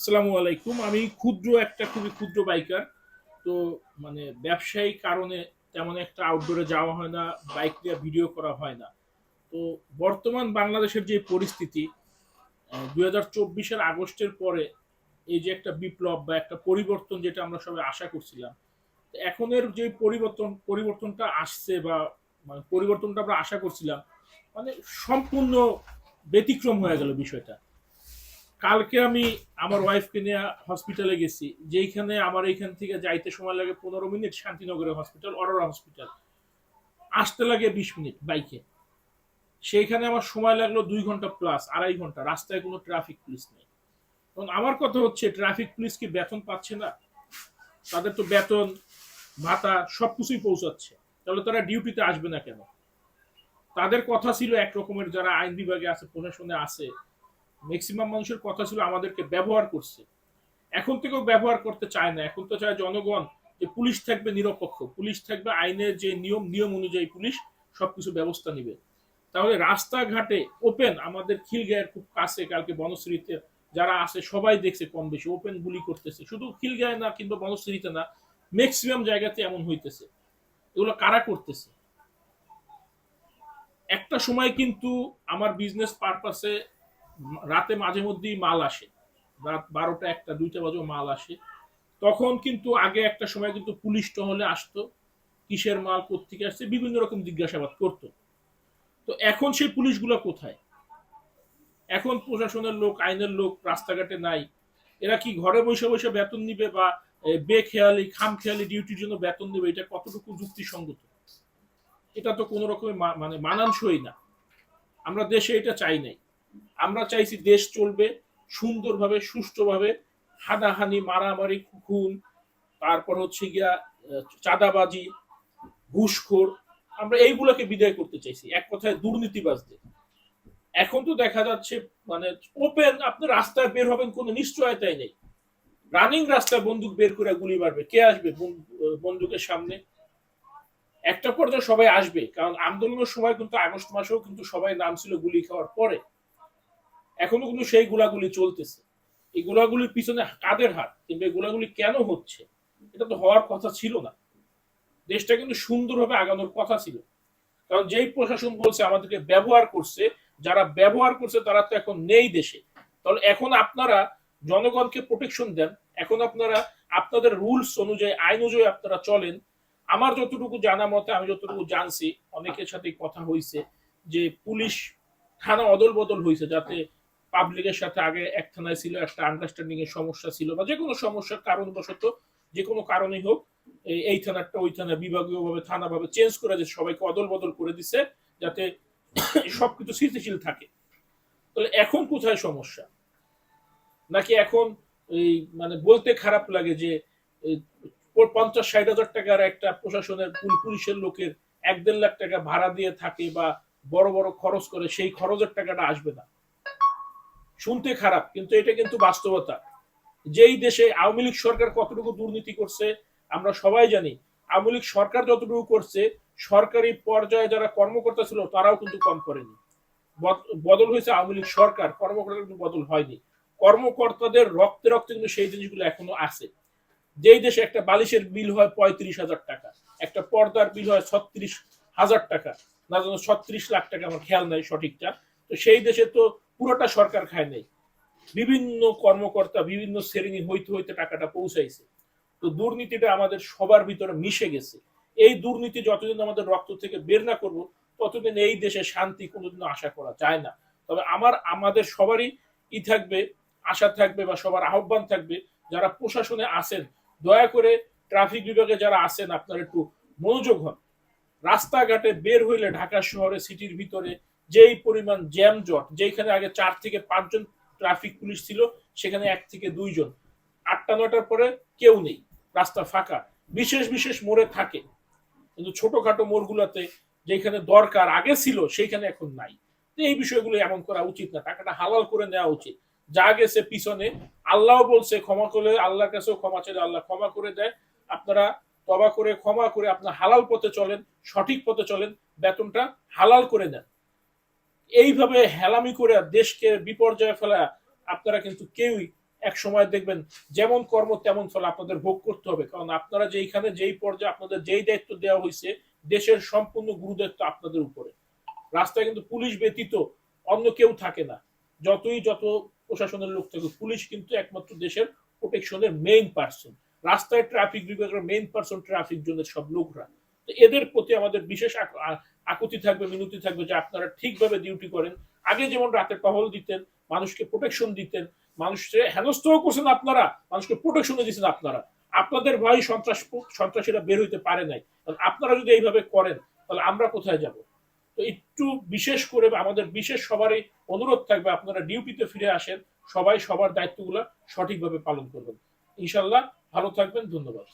আসসালামু আলাইকুম। আমি ক্ষুদ্র একটা, খুবই ক্ষুদ্র বাইকার তো মানে ব্যবসায়িক কারণে তেমন একটা আউটডোরে যাওয়া হয় না বাইক নিয়ে ভিডিও করা হয় না। তো বর্তমান বাংলাদেশের যে পরিস্থিতি দুই হাজার চব্বিশের আগস্টের পরে এই যে একটা বিপ্লব বা একটা পরিবর্তন যেটা আমরা সবাই আশা করছিলাম এখনের যে পরিবর্তন, পরিবর্তনটা আসছে বা মানে পরিবর্তনটা আমরা আশা করছিলাম মানে সম্পূর্ণ ব্যতিক্রম হয়ে গেল বিষয়টা। কালকে আমি আমার ওয়াইফকে নিয়ে হসপিটালে গেছি। যেইখানে আমার এইখান থেকে যাইতে সময় লাগে পনেরো মিনিট শান্তিনগরের হসপিটাল অরোরা হসপিটাল আসতে লাগে বিশ মিনিট বাইকে সেইখানে আমার সময় লাগল দুই ঘণ্টা প্লাস আড়াই ঘণ্টা। রাস্তায় কোনো ট্রাফিক পুলিশ নেই। এবং আমার কথা হচ্ছে ট্রাফিক পুলিশ কি বেতন পাচ্ছে না? তাদের তো বেতন, ভাতা সব কিছুই পৌঁছাচ্ছে। তাহলে তারা ডিউটিতে আসবে না কেন? তাদের কথা ছিল এক রকমের যারা আইন বিভাগে আছে, প্রশাসনে আছে ম্যাক্সিমাম মানুষের কথা ছিল আমাদেরকে ব্যবহার করছে। এখন থেকেও ব্যবহার করতে চায় না। এখন তো চায় জনগণ যে পুলিশ থাকবে নিরপেক্ষ। পুলিশ থাকবে আইনের যে নিয়ম নিয়ম অনুযায়ী পুলিশ সবকিছু ব্যবস্থা নিবে। তাহলে রাস্তাঘাটে ওপেন আমাদের খিলগায়ের খুব কাছে, কালকে বনশ্রীতে যারা আছে সবাই দেখছে কম বেশি। ওপেন গুলি করতেছে। শুধু খিলগায়ে না, কিংবা বনশ্রীতে না ম্যাক্সিমাম জায়গাতে এমন হইতেছে। এগুলো কারা করতেছে? একটা সময় কিন্তু আমার বিজনেস পারপাসে রাতে মাঝে মধ্যেই মাল আসে। রাত বারোটা একটা, দুইটা বাজেও মাল আসে। তখন কিন্তু আগে একটা সময় কিন্তু পুলিশ টহলে আসতো, কিসের মাল কোথেকে আসছে, বিভিন্ন রকম জিজ্ঞাসাবাদ করতো। তো এখন সেই পুলিশগুলো কোথায়? এখন প্রশাসনের লোক, আইনের লোক, রাস্তাঘাটে নাই। এরা কি ঘরে বসে বসে বেতন নিবে বা বেখেয়ালি খাম খেয়ালি ডিউটির জন্য বেতন নেবে, এটা কতটুকু যুক্তিসঙ্গত? এটা তো কোনো রকমের মানে মানানসই না। আমরা দেশে এটা চাই নাই। আমরা চাইছি দেশ চলবে, সুন্দরভাবে, সুষ্ঠুভাবে, হানাহানি, মারামারি, খুন, তারপর হচ্ছে গিয়া চাঁদাবাজি, ঘুষখোর। আমরা এইগুলোকে বিদায় করতে চাইছি, এক কথায় দুর্নীতিবাজদের। এখন তো দেখা যাচ্ছে মানে ওপেন আপনি রাস্তায় বের হবেন কোনো নিশ্চয়তাই নেই। রানিং রাস্তায় বন্দুক বের করে গুলি মারবে। কে আসবে বন্দুকের সামনে? একটা পর্যায়ে সবাই আসবে, কারণ আন্দোলনের সময় কিন্তু আগস্ট মাসেও কিন্তু সবাই নামছিল গুলি খাওয়ার পরে। এখনও কিন্তু সেই গোলাগুলি চলতেছে। এই গোলাগুলির পিছনে কাদের হাত? কিংবা এই গোলাগুলি কেন হচ্ছে? এটা তো হওয়ার কথা ছিল না। দেশটা কিন্তু সুন্দরভাবে আগানোর কথা ছিল। কারণ যেই প্রশাসন বলছে, আমাদেরকে ব্যবহার করছে, যারা ব্যবহার করছে তারা তো এখন নেই দেশে। তাহলে এখন আপনারা জনগণকে প্রোটেকশন দেন। এখন আপনারা, আপনাদের রুলস অনুযায়ী, আইন অনুযায়ী আপনারা চলেন। আমার যতটুকু জানা মতে, আমি যতটুকু জানছি, অনেকের সাথে কথা হয়েছে যে পুলিশ থানা অদল বদল হয়েছে যাতে পাবলিকের সাথে আগে এক থানায় ছিল, একটা আন্ডারস্ট্যান্ডিং এর সমস্যা ছিল বা যে কোনো সমস্যার কারণবশত যে কোনো কারণেই হোক, এই থানাটা ওই থানা বিভাগীয় ভাবে থানা ভাবে চেঞ্জ করে যে সবাইকে অদল বদল করে দিছে যাতে সবকিছু স্থিতিশীল থাকে। তাহলে এখন কোথায় সমস্যা? নাকি এখন এই মানে বলতে খারাপ লাগে যে পঞ্চাশ ষাট হাজার টাকার একটা প্রশাসনের পুলিশের লোকের এক দেড় লাখ টাকা ভাড়া দিয়ে থাকে বা বড় বড় খরচ করে সেই খরচের টাকাটা আসবে না। শুনতে খারাপ, কিন্তু এটা কিন্তু বাস্তবতা। যেই দেশে আওয়ামী লীগ সরকার কতটুকু দুর্নীতি করছে, আমরা সবাই জানি। আওয়ামী লীগ সরকার যতটুকু করছে, সরকারি পর্যায়ে যারা কর্মকর্তা ছিল, তারাও কিন্তু কম করেনি। বদল হয়েছে আওয়ামী লীগ সরকার কর্মকর্তা কিন্তু বদল হয়নি। কর্মকর্তাদের রক্তে রক্তে কিন্তু সেই জিনিসগুলো এখনও আছে। যেই দেশে একটা বালিশের বিল হয় পঁয়ত্রিশ হাজার টাকা, একটা পর্দার বিল হয় ছত্রিশ হাজার টাকা, না যেন ছত্রিশ লাখ টাকা, আমার খেয়াল নাই সঠিকটা। তো সেই দেশে তো পুরোটা সরকার খায় নাই। বিভিন্ন কর্মকর্তা, বিভিন্ন শ্রেণি হইতে হইতে টাকাটা পৌঁছাইছে। তো দুর্নীতিটা আমাদের সবার ভিতরে মিশে গেছে। এই দুর্নীতি যতদিন আমাদের রক্ত থেকে বের না করব, ততদিন এই দেশে শান্তি কোনোদিনও আশা করা যায় না। তবে আমার, আমাদের সবারই ই থাকবে, আশা থাকবে বা সবার আহ্বান থাকবে, যারা প্রশাসনে আছেন, দয়া করে ট্রাফিক বিভাগে যারা আছেন, আপনারা একটু মনোযোগ হন। রাস্তাঘাটে বের হইলে ঢাকা শহরে, সিটির ভিতরে যেই পরিমাণ জ্যাম জট যেখানে আগে চার থেকে পাঁচজন ট্রাফিক পুলিশ ছিল, সেখানে এক থেকে দুইজন। আটটা, নয়টার পরে কেউ নেই, রাস্তা ফাঁকা। বিশেষ বিশেষ মোড়ে থাকে। কিন্তু ছোটখাটো মোড়গুলোতে যেখানে দরকার আগে ছিল, সেইখানে এখন নাই। এই বিষয়গুলো এমন করা উচিত না, টাকাটা হালাল করে নেওয়া উচিত। যা গেছে পিছনে আল্লাহ বলছে, ক্ষমা করলে আল্লাহর কাছেও ক্ষমা চাইলে আল্লাহ ক্ষমা করে দেয়। আপনারা তবা করে, ক্ষমা করে আপনার হালাল পথে চলেন, সঠিক পথে চলেন, বেতনটা হালাল করে নেন। এইভাবে হেলামি করে দেশকে বিপর্যয়ে ফেলা আপনারা কিন্তু কেউই এক সময় দেখবেন যেমন কর্ম তেমন ফল আপনাদের ভোগ করতে হবে। কারণ আপনারা যেইখানে যেই পর্যায়ে আপনাদের যেই দায়িত্ব দেওয়া হয়েছে, দেশের সম্পূর্ণ গুরুদায়িত্ব আপনাদের উপরে। রাস্তায় কিন্তু পুলিশ ব্যতীত অন্য কেউ থাকে না। যতই যত প্রশাসনের লোক থাকে পুলিশ কিন্তু একমাত্র দেশের প্রোটেকশনের মেইন পার্সন রাস্তায় ট্রাফিক বিভাগের মেইন পার্সন ট্রাফিক জোনের সব লোকরা। তো এদের প্রতি আমাদের বিশেষ আকুতি থাকবে, মিনতি থাকবে যে আপনারা ঠিকভাবে ডিউটি করেন। আগে যেমন রাতে টহল দিতেন, মানুষকে প্রোটেকশন দিতেন, মানুষকে হেনস্থও করছেন আপনারা, মানুষকে প্রোটেকশনে দিচ্ছেন আপনারা। আপনাদের ভয় সন্ত্রাস, সন্ত্রাসীরা বের হইতে পারে নাই। আপনারা যদি এইভাবে করেন, তাহলে আমরা কোথায় যাব? তো একটু বিশেষ করে আমাদের বিশেষ সবারই অনুরোধ থাকবে, আপনারা ডিউটিতে ফিরে আসেন, সবাই সবার দায়িত্বগুলো সঠিকভাবে পালন করবেন। ইনশাল্লাহ ভালো থাকবেন, ধন্যবাদ।